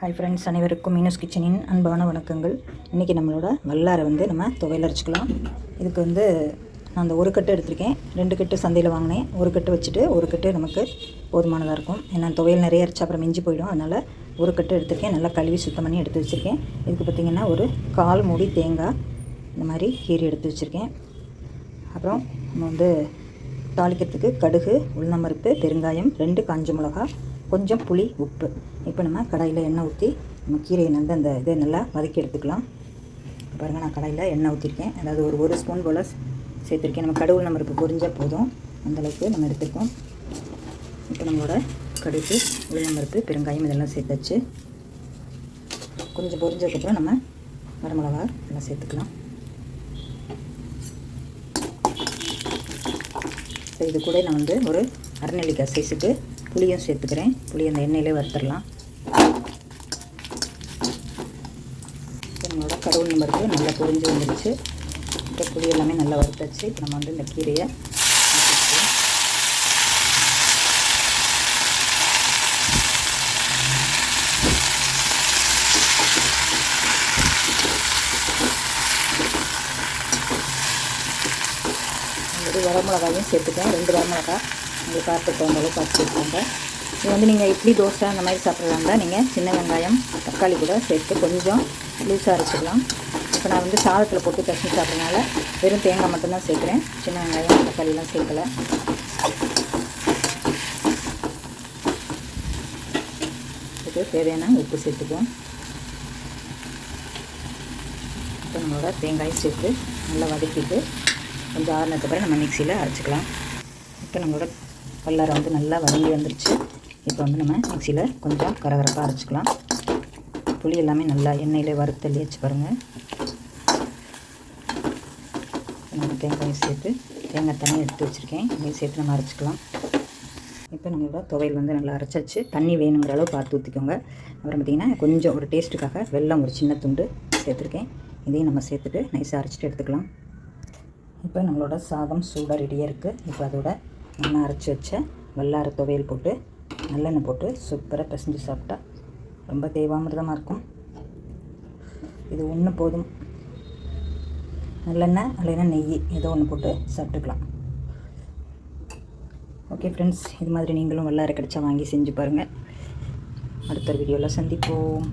Hi friends அனைவருக்கும் minus கிச்சனின் அன்பான வணக்கங்கள். இன்றைக்கி நம்மளோட வல்லாரை வந்து நம்ம துவையல் அரைச்சிக்கலாம். இதுக்கு வந்து நான் அந்த ஒரு கட்டு எடுத்திருக்கேன். ரெண்டு கட்டு சந்தையில் வாங்கினேன். ஒரு கட்டு வச்சுட்டு ஒரு கட்டு நமக்கு போதுமானதாக இருக்கும். ஏன்னா துவையல் நிறைய அரைச்சா அப்புறம் மிஞ்சி போயிடும். அதனால் ஒரு கட்டு எடுத்திருக்கேன். நல்லா கழுவி சுத்தம் பண்ணி எடுத்து வச்சுருக்கேன். இதுக்கு பார்த்திங்கன்னா ஒரு கால் மூடி தேங்காய் இந்த மாதிரி கீரி எடுத்து வச்சுருக்கேன். அப்புறம் நம்ம வந்து தாளிக்கிறதுக்கு கடுகு உளுந்தம்பருப்பு பெருங்காயம் ரெண்டு காஞ்ச மிளகா கொஞ்சம் புளி உப்பு. இப்போ நம்ம கடாயில் எண்ணெய் ஊற்றி நம்ம கீரையை வந்து அந்த இதை நல்லா வதக்கி எடுத்துக்கலாம். பாருங்கள் நான் கடாயில் எண்ணெய் ஊற்றிருக்கேன் அதாவது ஒரு ஒரு ஸ்பூன் போல் சேர்த்துருக்கேன். நம்ம கடவுள் நம்பருக்கு பொரிஞ்சால் போதும். அந்தளவுக்கு நம்ம எடுத்துருக்கோம். இப்போ நம்மளோட கடுகு உளுந்தம்பருப்பு பெருங்காயம் இதெல்லாம் சேர்த்தாச்சு. கொஞ்சம் பொரிஞ்சதுக்கப்புறம் நம்ம வரமிளகா எல்லாம் சேர்த்துக்கலாம். இப்போ இது கூட நான் வந்து ஒரு அரைநெல்லிக்காய் சைஸுக்கு புளியும் சேர்த்துக்கிறேன். புளி அந்த எண்ணெயிலே வறுத்துடலாம். நம்மளோட கடவுள் நம்பருக்கு நல்லா பொரிஞ்சு வந்துடுச்சு. இப்போ புளி எல்லாமே நல்லா வறுத்தாச்சு. இப்போ நம்ம வந்து இந்த கீரையை ஒரு வரமிளகாயும் சேர்த்துக்கேன் ரெண்டு வரமிளகாய் உங்களுக்கு காற்று தகுந்த அளவுக்கு பார்த்து சேர்த்துக்கோங்க இது வந்து நீங்கள் இட்லி தோசை அந்த மாதிரி சாப்பிட்றதா நீங்கள் சின்ன வெங்காயம் தக்காளி கூட சேர்த்து கொஞ்சம் லூஸாக அரைச்சிக்கலாம். இப்போ நான் வந்து சாதத்தில் போட்டு பிசைஞ்சு சாப்பிட்றதுனால வெறும் தேங்காய் மட்டும்தான் சேர்க்குறேன். சின்ன வெங்காயம் தக்காளிலாம் சேர்க்கலை. இதுக்கு தேவையான உப்பு சேர்த்துக்குவோம். இப்போ நம்மளோட தேங்காயும் சேர்த்து நல்லா வதக்கிட்டு கொஞ்சம் ஆறுனதுக்கப்புறம் நம்ம மிக்சியில் அரைச்சிக்கலாம். இப்போ நம்மளோட கல்லரை வந்து நல்லா வதங்கி வந்துருச்சு. இப்போ வந்து நம்ம மிக்சியில் கொஞ்சம் கரகரப்பாக அரைச்சிக்கலாம். புளி எல்லாமே நல்லா எண்ணெயிலே வறுத்தள்ளி வச்சு பாருங்கள் நம்ம தேங்காயும் சேர்த்து தேங்காய் தண்ணி எடுத்து வச்சுருக்கேன். இதையும் சேர்த்து நம்ம அரைச்சிக்கலாம். இப்போ நம்மளோட துவையல் வந்து நல்லா அரைச்சாச்சு. தண்ணி வேணுங்கிற அளவு பார்த்து ஊற்றிக்கோங்க அப்புறம் பார்த்திங்கன்னா கொஞ்சம் ஒரு டேஸ்ட்டுக்காக வெள்ளம் ஒரு சின்ன துண்டு சேர்த்துருக்கேன். இதையும் நம்ம சேர்த்துட்டு நைஸாக அரைச்சிட்டு எடுத்துக்கலாம். இப்போ நம்மளோட சாதம் சூடாக ரெடியாக இருக்குது இப்போ அதோட நல்லா அரைச்சி வச்ச வல்லார துவையல் போட்டு நல்லெண்ணெய் போட்டு சூப்பராக பிசைஞ்சு சாப்பிட்டா ரொம்ப தேவாமிர்தமாக இருக்கும். இது ஒன்று போதும். நல்லெண்ணெய் நல்லெண்ணெய் நெய் ஏதோ ஒன்று போட்டு சாப்பிட்டுக்கலாம். ஓகே ஃப்ரெண்ட்ஸ் இது மாதிரி நீங்களும் வல்லாரை கிடச்சா வாங்கி செஞ்சு பாருங்கள் அடுத்த வீடியோவில் சந்திப்போம்.